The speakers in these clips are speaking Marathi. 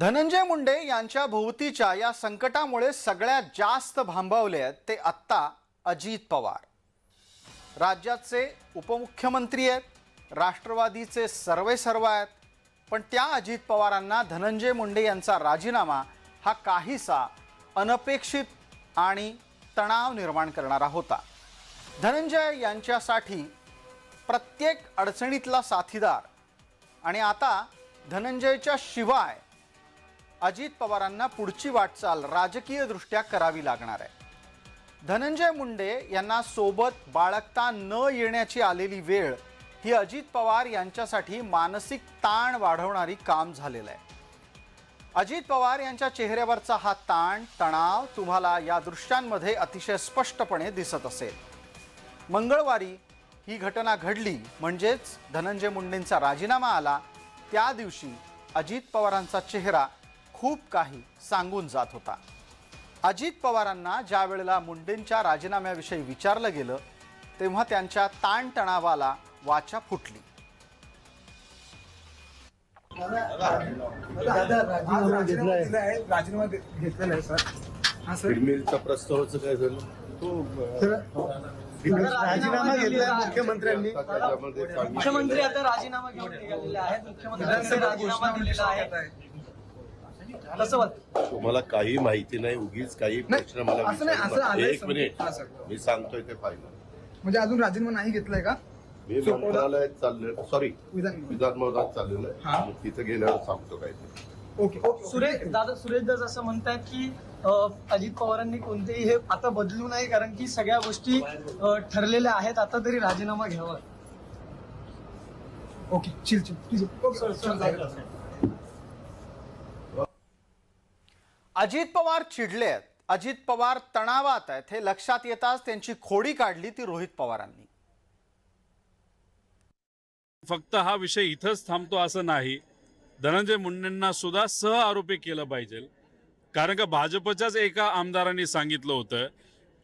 धनंजय मुंडे यांच्या भोवतीच्या या संकटामुळे सगळ्यात जास्त भांबावले आहेत ते आत्ता अजित पवार. राज्याचे उपमुख्यमंत्री आहेत राष्ट्रवादीचे सर्वे सर्व आहेत पण त्या अजित पवारांना धनंजय मुंडे यांचा राजीनामा हा काहीसा अनपेक्षित आणि तणाव निर्माण करणारा होता. धनंजय यांच्यासाठी प्रत्येक अडचणीतला साथीदार आणि आता धनंजयच्या शिवाय अजित पवारांना पुढची वाटचाल राजकीयदृष्ट्या करावी लागणार आहे. धनंजय मुंडे यांना सोबत बाळगता न येण्याची आलेली वेळ ही अजित पवार यांच्यासाठी मानसिक ताण वाढवणारी काम झालेलं आहे. अजित पवार यांच्या चेहऱ्यावरचा हा ताण तणाव तुम्हाला या दृश्यांमध्ये अतिशय स्पष्टपणे दिसत असेल. मंगळवारी ही घटना घडली म्हणजेच धनंजय मुंडेंचा राजीनामा आला. त्या दिवशी अजित पवारांचा चेहरा खूप काही सांगून जात होता. अजित पवारांना ज्या वेळेला मुंडेंच्या राजीनाम्याविषयी विचारलं गेलं तेव्हा त्यांच्या ताणतणावाला वाचा फुटली. राजीनामा घेतलेला आहे सर. हा सर. मिलचा प्रस्तावाचं काय झालं? तर राजीनामा घेतलाय मुख्यमंत्र्यांनी. मुख्यमंत्री आता राजीनामा घेऊन निघालेले आहेत. मुख्यमंत्र्यांनी विधानसभा राजीनामा दिलेला आहे. कसं वाटतं. तुम्हाला काही माहिती नाही उगीच काही नाही, प्रश्न मला असं नाही, विचारू असं नका. आलंय एक. मिनिट हा, सर. मी सांगतोय ते पाहिलं म्हणजे अजून राजीनामा नाही घेतलाय का? मी. मंत्रालयात चालले सॉरी विधान विधान भवनात चाललेलं हा. आहे मग तिथं गेल्यावर सांगतो काय ते. ओके ओके सुरेश दादा सुरेश दास असं म्हणतात की अ, अजित पवारांनी कोणतेही हे आता बदलू नये कारण की सगळ्या गोष्टी अ, ठरलेल्या आहेत. आता तरी राजीनामा घ्यावा. Okay chill chill. Please okay sir. Ajit Pawar चिडले आहेत. अजित पवार तणावात आहेत. हे लक्षात येताच त्यांची खोडी काढली ती रोहित पवारांनी. फक्त हा विषय इथंच थांबतो असं नाही. धनंजय मुंडेंना सुद्धा सह आरोपी केलं पाहिजे. कारण का भाजपच्याच एका आमदारांनी सांगितलं होतं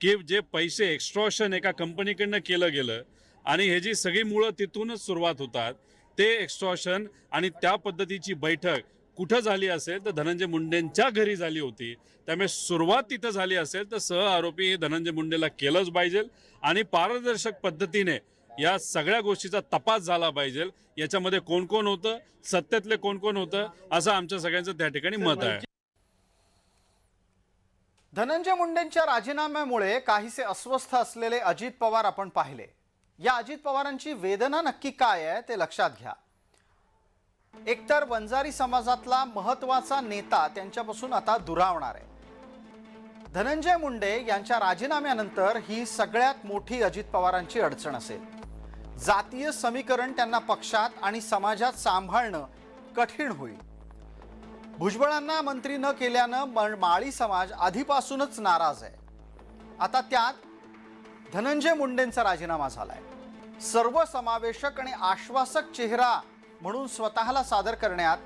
की जे पैसे एक्स्ट्रॉशन एका कंपनीकडनं केलं गेलं आणि हे जी सगळी मुळं तिथूनच सुरुवात होतात ते एक्स्ट्रॉशन आणि त्या पद्धतीची बैठक कुठं झाली असेल तर धनंजय मुंडेंच्या घरी झाली होती. त्यामुळे सुरुवात तिथं झाली असेल तर सह आरोपी हे धनंजय मुंडेला केलंच पाहिजे आणि पारदर्शक पद्धतीने या सगळ्या गोष्टीचा तपास झाला पाहिजे. याच्यामध्ये कोण कोण होतं? सत्तेतले कोण कोण होतं? असं आमच्या सगळ्यांचं त्या ठिकाणी मत आहे. धनंजय मुंडेंच्या राजीनाम्यामुळे काहीसे अस्वस्थ असलेले अजित पवार आपण पाहिले. या अजित पवारांची वेदना नक्की काय आहे ते लक्षात घ्या. एकतर वंजारी समाजातला महत्त्वाचा नेता त्यांच्यापासून आता दुरावणार आहे. धनंजय मुंडे यांच्या राजीनाम्यानंतर ही सगळ्यात मोठी अजित पवारांची अडचण असेल. जातीय समीकरण त्यांना पक्षात आणि समाजात सांभाळणं कठीण होईल. भुजबळांना मंत्री न केल्यानं माळी समाज आधीपासूनच नाराज आहे. आता त्यात धनंजय मुंडेंचा राजीनामा झालाय. सर्वसमावेशक आणि आश्वासक चेहरा म्हणून स्वतःला सादर करण्यात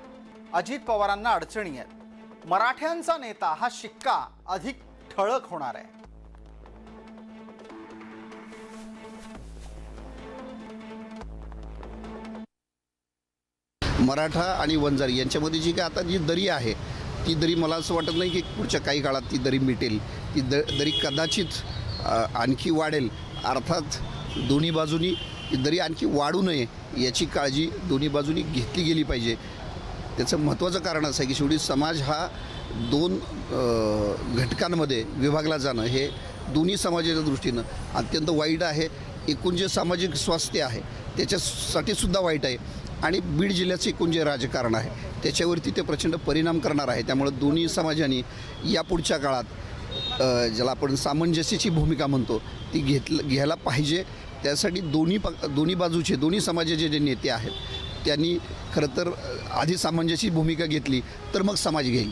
अजित पवारांना अडचणी आहेत. मराठ्यांचा नेता हा शिक्का अधिक ठळक होणार आहे. मराठा आणि वंजारी यांच्यामध्ये जी काय आता जी दरी आहे ती दरी मला असं वाटत नाही की पुढच्या काही काळात ती दरी मिटेल. ती द दरी कदाचित आणखी वाढेल. अर्थात दोन्ही बाजूनी दरी आणखी वाढू नये याची काळजी दोन्ही बाजूनी घेतली गेली पाहिजे. त्याचं महत्त्वाचं कारण असं आहे की शेवटी समाज हा दोन घटकांमध्ये विभागला जाणं हे दोन्ही समाजाच्या दृष्टीनं अत्यंत वाईट आहे. एकूण जे सामाजिक स्वास्थ्य आहे त्याच्यासाठी सुद्धा वाईट आहे आणि बीड जिल्ह्याचं एकूण जे राजकारण आहे त्याच्यावरती ते प्रचंड परिणाम करणार आहे. त्यामुळं दोन्ही समाजांनी या पुढच्या काळात ज्याला आपण सामंजस्याची भूमिका म्हणतो ती घेतलं घ्यायला पाहिजे. त्यासाठी दोन्ही प दोन्ही बाजूचे दोन्ही समाजाचे जे नेते आहेत त्यांनी खरं तर आधी सामंजस्याची भूमिका घेतली तर मग समाज घेईल.